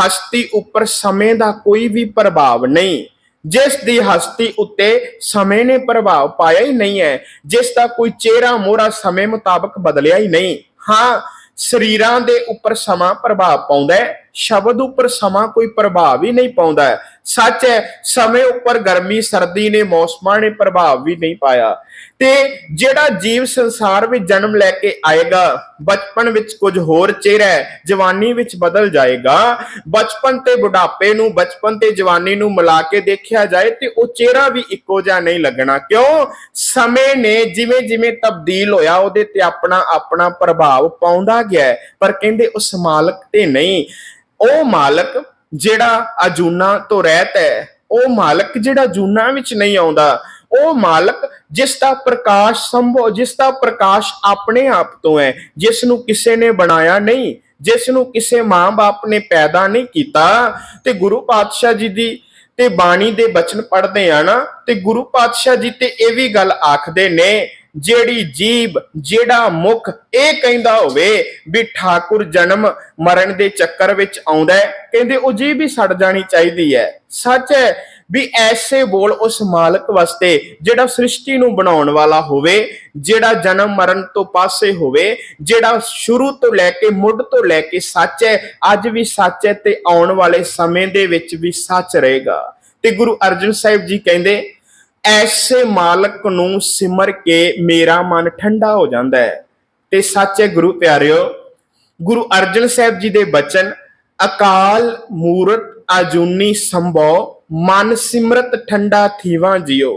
ਹਸਤੀ ਉੱਪਰ ਸਮੇਂ ਦਾ ਕੋਈ ਵੀ ਪ੍ਰਭਾਵ ਨਹੀਂ। ਜਿਸ ਦੀ ਹਸਤੀ ਉੱਤੇ ਸਮੇਂ ਨੇ ਪ੍ਰਭਾਵ ਪਾਇਆ ਹੀ ਨਹੀਂ ਹੈ। ਜਿਸ ਦਾ ਕੋਈ ਚਿਹਰਾ ਮੋਹਰਾ ਸਮੇਂ ਮੁਤਾਬਕ ਬਦਲਿਆ ਹੀ ਨਹੀਂ। ਹਾਂ, ਸਰੀਰਾਂ ਦੇ ਉੱਪਰ ਸਮਾਂ ਪ੍ਰਭਾਵ ਪਾਉਂਦਾ ਹੈ। ਸ਼ਬਦ ਉੱਪਰ ਸਮਾਂ ਕੋਈ ਪ੍ਰਭਾਵ ਹੀ ਨਹੀਂ ਪਾਉਂਦਾ। ਸੱਚ ਹੈ, ਸਮੇਂ ਉੱਪਰ ਗਰਮੀ, ਸਰਦੀ ਨੇ ਮੌਸਮਾਂ ਨੇ ਪ੍ਰਭਾਵ ਵੀ ਨਹੀਂ ਪਾਇਆ। ਤੇ ਜਿਹੜਾ ਜੀਵ ਸੰਸਾਰ ਵਿੱਚ ਜਨਮ ਲੈ ਕੇ ਆਏਗਾ, ਬਚਪਨ ਵਿੱਚ ਕੁਝ ਹੋਰ ਚਿਹਰਾ ਹੈ, ਜਵਾਨੀ ਵਿੱਚ ਬਦਲ ਜਾਏਗਾ। ਬਚਪਨ ਤੇ ਬੁਢਾਪੇ ਨੂੰ, ਬਚਪਨ ਤੇ ਜਵਾਨੀ ਨੂੰ ਮਿਲਾ ਕੇ ਦੇਖਿਆ ਜਾਏ ਤੇ ਉਹ ਚਿਹਰਾ ਵੀ ਇੱਕੋ ਜਿਹਾ ਨਹੀਂ ਲੱਗਣਾ। ਕਿਉਂ? ਸਮੇਂ ਨੇ ਜਿਵੇਂ ਜਿਵੇਂ ਤਬਦੀਲ ਹੋਇਆ, ਉਹਦੇ ਤੇ ਆਪਣਾ ਆਪਣਾ ਪ੍ਰਭਾਵ ਪਾਉਂਦਾ ਗਿਆ ਪਰ ਕਹਿੰਦੇ ਉਸ ਮਾਲਕ ਤੇ ਨਹੀਂ। ਉਹ ਮਾਲਕ ਜਿਹੜਾ ਅਜੂਨਾ ਤੋਂ ਰਹਿਤ ਹੈ, ਉਹ ਮਾਲਕ ਜਿਹੜਾ ਜੂਨਾ ਵਿੱਚ ਨਹੀਂ ਆਉਂਦਾ, ਉਹ ਮਾਲਕ ਜਿਸ ਦਾ ਪ੍ਰਕਾਸ਼ ਸੰਭਵ, ਜਿਸ ਦਾ ਪ੍ਰਕਾਸ਼ ਆਪਣੇ ਆਪ ਤੋਂ ਹੈ, ਜਿਸ ਨੂੰ ਕਿਸੇ ਨੇ ਬਣਾਇਆ ਨਹੀਂ, ਜਿਸ ਨੂੰ ਕਿਸੇ ਮਾਂ-ਬਾਪ ਨੇ ਪੈਦਾ ਨਹੀਂ ਕੀਤਾ। ਤੇ ਗੁਰੂ ਪਾਤਸ਼ਾਹ ਜੀ ਦੀ ਤੇ ਬਾਣੀ ਦੇ ਬਚਨ ਪੜ੍ਹਦੇ ਆ ਨਾ, ਤੇ ਗੁਰੂ ਪਾਤਸ਼ਾਹ ਜੀ ਤੇ ਇਹ ਵੀ ਗੱਲ ਆਖਦੇ ਨੇ ਜਿਹੜੀ ਜੀਬ, ਜਿਹੜਾ ਮੁਖ, ਇਹ ਕਹਿੰਦਾ ਹੋਵੇ ਵੀ ਠਾਕੁਰ ਜਨਮ ਮਰਨ ਦੇ ਚੱਕਰ ਵਿੱਚ ਆਉਂਦਾ ਕਹਿੰਦੇ, ਉਹ ਜੀਬ ਹੀ ਸੜ ਜਾਣੀ ਚਾਹੀਦੀ ਹੈ। ਸੱਚ ਹੈ ਵੀ ਐਸੇ ਬੋਲ ਉਸ ਮਾਲਕ ਵਾਸਤੇ ਜਿਹੜਾ ਸ੍ਰਿਸ਼ਟੀ ਨੂੰ ਬਣਾਉਣ ਵਾਲਾ ਹੋਵੇ, ਜਿਹੜਾ ਜਨਮ ਮਰਨ ਤੋਂ ਪਾਸੇ ਹੋਵੇ, ਜਿਹੜਾ ਸ਼ੁਰੂ ਤੋਂ ਲੈ ਕੇ ਮੁੱਢ ਤੋਂ ਲੈ ਕੇ ਸੱਚ ਹੈ, ਅੱਜ ਵੀ ਸੱਚ ਹੈ ਤੇ ਆਉਣ ਵਾਲੇ ਸਮੇਂ ਦੇ ਵਿੱਚ ਵੀ ਸੱਚ ਰਹੇਗਾ। ਤੇ ਗੁਰੂ ਅਰਜਨ ਸਾਹਿਬ ਜੀ ਕਹਿੰਦੇ ਐਸੇ ਮਾਲਕ ਨੂੰ ਸਿਮਰ ਕੇ ਮੇਰਾ ਮਨ ਠੰਡਾ ਹੋ ਜਾਂਦਾ ਹੈ। ਤੇ ਸੱਚ ਹੈ ਗੁਰੂ ਪਿਆਰਿਓ, ਗੁਰੂ ਅਰਜਨ ਸਾਹਿਬ ਜੀ ਦੇ ਬਚਨ, ਅਕਾਲ ਮੂਰਤ ਅਜੂਨੀ ਸੰਭੋ ਮਨ ਸਿਮਰਤ ਠੰਡਾ ਥੀਵਾ ਜਿਓ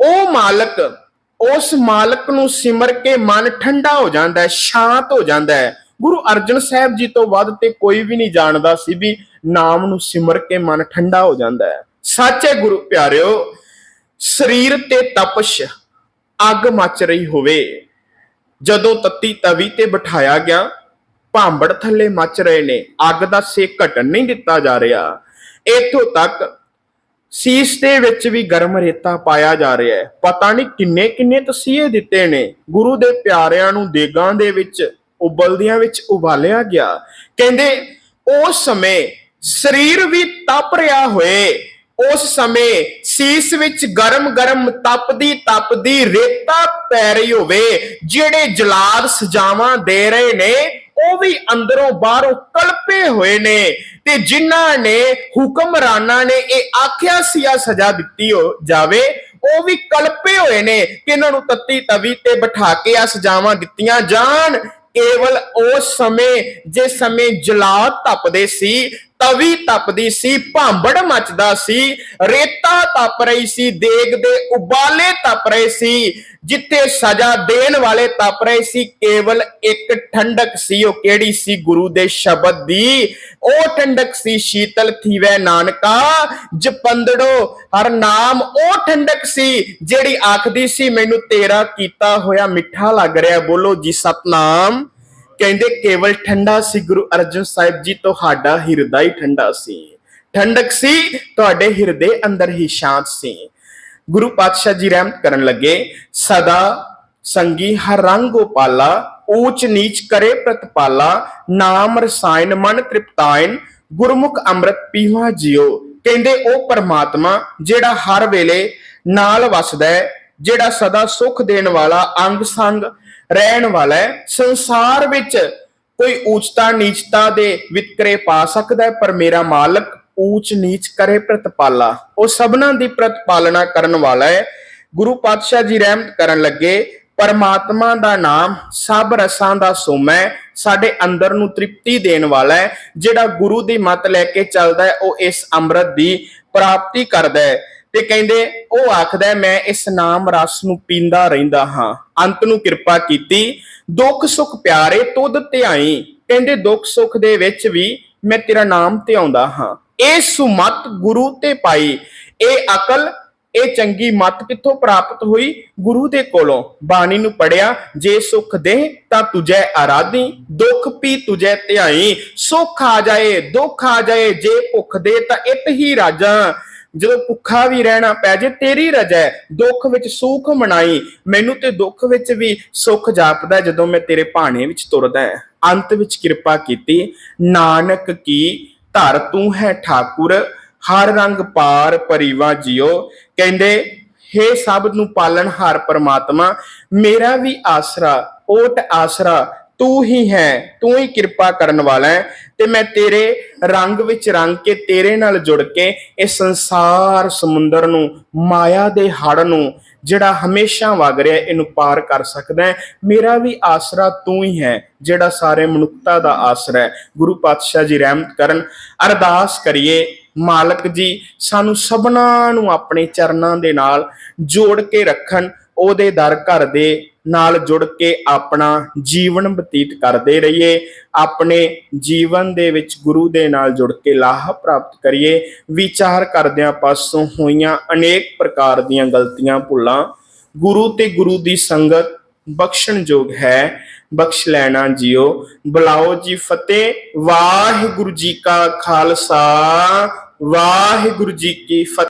ਉਹ ਮਾਲਕ, ਉਸ ਮਾਲਕ ਨੂੰ ਸਿਮਰ ਕੇ ਮਨ ਠੰਡਾ ਹੋ ਜਾਂਦਾ ਹੈ, ਸ਼ਾਂਤ ਹੋ ਜਾਂਦਾ ਹੈ। ਗੁਰੂ ਅਰਜਨ ਸਾਹਿਬ ਜੀ ਤੋਂ ਵੱਧ ਤੇ ਕੋਈ ਵੀ ਨਹੀਂ ਜਾਣਦਾ ਸੀ ਵੀ ਨਾਮ ਨੂੰ ਸਿਮਰ ਕੇ ਮਨ ਠੰਡਾ ਹੋ ਜਾਂਦਾ ਹੈ। ਸੱਚ ਹੈ ਗੁਰੂ ਪਿਆਰਿਓ ਸਰੀਰ ਤੇ ਤਪਸ਼ ਅੱਗ ਮੱਚ ਰਹੀ ਹੋਵੇ। ਜਦੋਂ ਤੱਤੀ ਤਵੀ ਤੇ ਬਿਠਾਇਆ ਗਿਆ, ਭਾਂਬੜ ਥੱਲੇ ਮੱਚ ਰਹੇ ਨੇ। ਅੱਗ ਦਾ ਸੇਕ ਘਟਣ ਨਹੀਂ ਦਿੱਤਾ ਜਾ ਰਿਹਾ। ਇੱਥੋਂ ਤੱਕ ਸੀਸ ਦੇ ਵਿੱਚ ਵੀ ਗਰਮ ਰੇਤਾ ਪਾਇਆ ਜਾ ਰਿਹਾ ਹੈ। ਪਤਾ ਨਹੀਂ ਕਿੰਨੇ ਕਿੰਨੇ ਤਸੀਹੇ ਦਿੱਤੇ ਨੇ। ਗੁਰੂ ਦੇ ਪਿਆਰਿਆਂ ਨੂੰ ਦੇਗਾਂ ਦੇ ਵਿੱਚ, ਉਬਲਦਿਆਂ ਵਿੱਚ ਉਬਾਲਿਆ ਗਿਆ। ਕਹਿੰਦੇ, ਉਸ ਸਮੇਂ ਸਰੀਰ ਵੀ ਤਪ ਰਿਹਾ ਹੋਏ। ਉਸ ਸਮੇਂ ਸੀਸ ਵਿੱਚ ਗਰਮ-ਗਰਮ ਤਪਦੀ ਤਪਦੀ ਰੇਤਾ ਪੈ ਰਹੀ ਹੋਵੇ, ਜਿਹੜੇ ਜਲਾਦ ਸਜਾਵਾਂ ਦੇ ਰਹੇ ਨੇ, ਉਹ ਵੀ ਅੰਦਰੋਂ ਬਾਹਰੋਂ ਕਲਪੇ ਹੋਏ ਨੇ ਤੇ ਜਿਨ੍ਹਾਂ ਨੇ ਹੁਕਮਰਾਨਾਂ ਨੇ ਇਹ ਆਖਿਆ ਸੀ ਆ ਸਜ਼ਾ ਦਿੱਤੀ ਹੋ ਜਾਵੇ, ਉਹ ਵੀ ਕਲਪੇ ਹੋਏ ਨੇ ਕਿ ਇਹਨਾਂ ਨੂੰ ਤੱਤੀ ਤਵੀ ਤੇ ਬਿਠਾ ਕੇ ਆ ਸਜ਼ਾਵਾਂ ਦਿੱਤੀਆਂ ਜਾਣ। ਕੇਵਲ ਉਸ ਸਮੇਂ ਜੇ ਸਮੇਂ ਜਲਾਦ ਤਪਦੇ ਸੀ ਤਵੀ ਤਪਦੀ ਸੀ, ਭਾਂਬੜ ਮੱਚਦਾ ਸੀ, ਰੇਤਾ ਤਪ ਰਹੀ ਸੀ, ਦੇਗ ਦੇ ਉਬਾਲੇ ਤਪ ਰਹੇ ਸੀ, ਜਿੱਥੇ ਸਜ਼ਾ ਦੇਣ ਵਾਲੇ ਤਪ ਰਹੇ ਸੀ, ਕੇਵਲ ਇੱਕ ਠੰਡਕ ਸੀ, ਉਹ ਕਿਹੜੀ ਸੀ? ਗੁਰੂ ਦੇ ਸ਼ਬਦ ਦੀ। ਉਹ ਠੰਡਕ ਸੀ, ਸ਼ੀਤਲ ਥੀਵੈ ਨਾਨਕਾ, ਜਪੰਦੜੋ, ਹਰ ਨਾਮ, ਉਹ ਠੰਡਕ ਸੀ, ਜਿਹੜੀ ਆਖਦੀ ਸੀ, ਮੈਨੂੰ ਤੇਰਾ ਕੀਤਾ ਹੋਇਆ ਮਿੱਠਾ ਲੱਗ ਰਿਹਾ, ਬੋਲੋ ਜੀ ਸਤਨਾਮ। ਕਹਿੰਦੇ ਕੇਵਲ ਠੰਡਾ ਸੀ ਗੁਰੂ ਅਰਜਨ ਸਾਹਿਬ ਜੀ, ਤੁਹਾਡਾ ਹਿਰਦਾ ਹੀ ਠੰਡਾ ਸੀ। ਠੰਡਕ ਸੀ, ਤੁਹਾਡੇ ਹਿਰਦੇ ਅੰਦਰ ਹੀ ਸ਼ਾਂਤ ਸੀ। ਗੁਰੂ ਪਾਤਸ਼ਾਹ ਜੀ ਰਹਿਮਤ ਕਰਨ ਲੱਗੇ, ਸਦਾ ਸੰਗੀ ਹਰ ਰੰਗ ਗੋਪਾਲਾ ਊਚ ਨੀਚ ਕਰੇ ਪ੍ਰਤਪਾਲਾ, ਨਾਮ ਰਸਾਇਣ ਮਨ ਤ੍ਰਿਪਤਾਇਨ ਗੁਰਮੁਖ ਅੰਮ੍ਰਿਤ ਪੀਵਾ ਜਿਓ ਕਹਿੰਦੇ, ਉਹ ਪਰਮਾਤਮਾ ਜਿਹੜਾ ਹਰ ਵੇਲੇ ਨਾਲ ਵਸਦਾ ਹੈ, ਜਿਹੜਾ ਸਦਾ ਸੁਖ ਦੇਣ ਵਾਲਾ ਅੰਗ ਸੰਗ ਰਹਿਣ ਵਾਲਾ ਹੈ। ਸੰਸਾਰ ਵਿੱਚ ਕੋਈ ਉੱਚਤਾ ਨੀਚਤਾ ਦੇ ਵਿਤਕਰੇ ਪਾ ਸਕਦਾ ਹੈ, ਪਰ ਮੇਰਾ ਮਾਲਕ ਊਚ ਨੀਚ ਕਰੇ ਪ੍ਰਤਪਾਲਾ। ਉਹ ਸਭਨਾਂ ਦੀ ਪ੍ਰਤਪਾਲਣਾ ਕਰਨ ਵਾਲਾ ਹੈ। ਗੁਰੂ ਪਾਤਸ਼ਾਹ ਜੀ ਰਹਿਮਤ ਕਰਨ ਲੱਗੇ, ਪਰਮਾਤਮਾ ਦਾ ਨਾਮ, ਸਭ ਰਸਾਂ ਦਾ ਸੋਮਾ ਹੈ, ਸਾਡੇ ਅੰਦਰ ਨੂੰ ਤ੍ਰਿਪਤੀ ਦੇਣ ਵਾਲਾ ਹੈ। ਜਿਹੜਾ ਗੁਰੂ ਦੀ ਮੱਤ ਲੈ ਕੇ ਚੱਲਦਾ ਹੈ, ਉਹ ਇਸ ਅੰਮ੍ਰਿਤ ਦੀ ਪ੍ਰਾਪਤੀ ਕਰਦਾ ਹੈ। ਤੇ ਕਹਿੰਦੇ, ਉਹ ਆਖਦਾ ਮੈਂ ਇਸ ਨਾਮ ਰਸ ਨੂੰ ਪੀਂਦਾ ਰਹਿੰਦਾ ਹਾਂ। ਅੰਤ ਨੂੰ ਕਿਰਪਾ ਕੀਤੀ। ਦੁੱਖ ਸੁੱਖ ਪਿਆਰੇ ਤੁਧ ਧਿਆਈ। ਕਹਿੰਦੇ, ਦੁੱਖ ਸੁੱਖ ਦੇ ਵਿੱਚ ਵੀ ਮੈਂ ਤੇਰਾ ਨਾਮ ਧਿਆਉਂਦਾ ਹਾਂ। ਇਹ ਸੁਮਤ ਗੁਰੂ ਤੇ ਪਾਈ। ਇਹ ਅਕਲ, ਇਹ ਚੰਗੀ ਮੱਤ ਕਿੱਥੋਂ ਪ੍ਰਾਪਤ ਹੋਈ? ਗੁਰੂ ਦੇ ਕੋਲੋਂ। ਬਾਣੀ ਨੂੰ ਪੜਿਆ ਜੇ ਸੁਖ ਦੇ ਤਾਂ ਤੁਝੈ ਆਰਾਧੀ। ਦੁੱਖ ਪੀ ਤੁਝੈ ਧਿਆਈ। ਸੁਖ ਆ ਜਾਏ, ਦੁੱਖ ਆ ਜਾਏ, ਜੇ ਭੁੱਖ ਦੇ ਤਾਂ ਇਤ ਹੀ ਰਾਜਾਂ। ਜਦੋਂ ਭੁੱਖਾ ਵੀ ਰਹਿਣਾ ਪੈ ਜੇ, ਤੇਰੀ ਰਜਾ ਹੈ। ਦੁੱਖ ਵਿੱਚ ਸੁਖ ਮਨਾਈ, ਮੈਨੂੰ ਤੇ ਦੁੱਖ ਵਿੱਚ ਵੀ ਸੁਖ ਜਾਪਦਾ ਜਦੋਂ ਮੈਂ ਤੇਰੇ ਭਾਣੇ ਵਿੱਚ ਤੁਰਦਾ ਹੈ ਅੰਤ ਵਿੱਚ ਕਿਰਪਾ ਕੀਤੀ, ਨਾਨਕ ਕੀ ਧਰ ਤੂੰ ਹੈ ਠਾਕੁਰ, ਹਰ ਰੰਗ ਪਾਰ ਪਰਿਵਾ ਜਿਓ ਕਹਿੰਦੇ हे ਸਭ ਨੂੰ ਪਾਲਣ ਹਾਰ ਪਰਮਾਤਮਾ, ਮੇਰਾ ਵੀ ਆਸਰਾ, ਓਟ ਆਸਰਾ ਤੂੰ ਹੀ ਹੈ, ਤੂੰ ਹੀ ਕਿਰਪਾ ਕਰਨ ਵਾਲਾ ਹੈ ਤੇ ਮੈਂ ਤੇਰੇ ਰੰਗ ਵਿੱਚ ਰੰਗ ਕੇ ਤੇਰੇ ਨਾਲ ਜੁੜ ਕੇ ਇਸ ਸੰਸਾਰ ਸਮੁੰਦਰ ਨੂੰ, ਮਾਇਆ ਦੇ ਹੜ ਨੂੰ, ਜਿਹੜਾ ਹਮੇਸ਼ਾ ਵਗ ਰਿਹਾ, ਇਹਨੂੰ ਪਾਰ ਕਰ ਸਕਦਾ ਹੈ। ਮੇਰਾ ਵੀ ਆਸਰਾ ਤੂੰ ਹੀ ਹੈ, ਜਿਹੜਾ ਸਾਰੇ ਮਨੁੱਖਤਾ ਦਾ ਆਸਰਾ ਹੈ। ਗੁਰੂ ਪਾਤਸ਼ਾਹ ਜੀ ਰਹਿਮਤ ਕਰਨ, ਅਰਦਾਸ ਕਰੀਏ ਮਾਲਕ ਜੀ, ਸਾਨੂੰ ਸਭਨਾਂ ਨੂੰ ਆਪਣੇ ਚਰਨਾਂ ਦੇ ਨਾਲ ਜੋੜ ਕੇ ਰੱਖਣ ਉਹਦੇ ਦਰ ਘਰ ਦੇ ਨਾਲ ਜੁੜ ਕੇ ਆਪਣਾ ਜੀਵਨ ਬਤੀਤ ਕਰਦੇ ਰਹੀਏ। ਆਪਣੇ ਜੀਵਨ ਦੇ ਵਿੱਚ ਗੁਰੂ ਦੇ ਨਾਲ ਜੁੜ ਕੇ ਲਾਹ ਪ੍ਰਾਪਤ ਕਰੀਏ। ਵਿਚਾਰ ਕਰਦਿਆਂ ਪਾਸੋਂ ਹੋਈਆਂ ਅਨੇਕ ਪ੍ਰਕਾਰ ਦੀਆਂ ਗਲਤੀਆਂ, ਭੁੱਲਾਂ। ਗੁਰੂ ਤੇ ਗੁਰੂ ਦੀ ਸੰਗਤ ਬਖਸ਼ਣਯੋਗ ਹੈ। ਬਖਸ਼ ਲੈਣਾ ਜਿਓ। ਬੁਲਾਓ ਜੀ ਫਤਿਹ। ਵਾਹਿਗੁਰੂ ਜੀ ਕਾ ਖਾਲਸਾ। ਵਾਹਿਗੁਰੂ ਜੀ ਕੀ ਫਤਿਹ।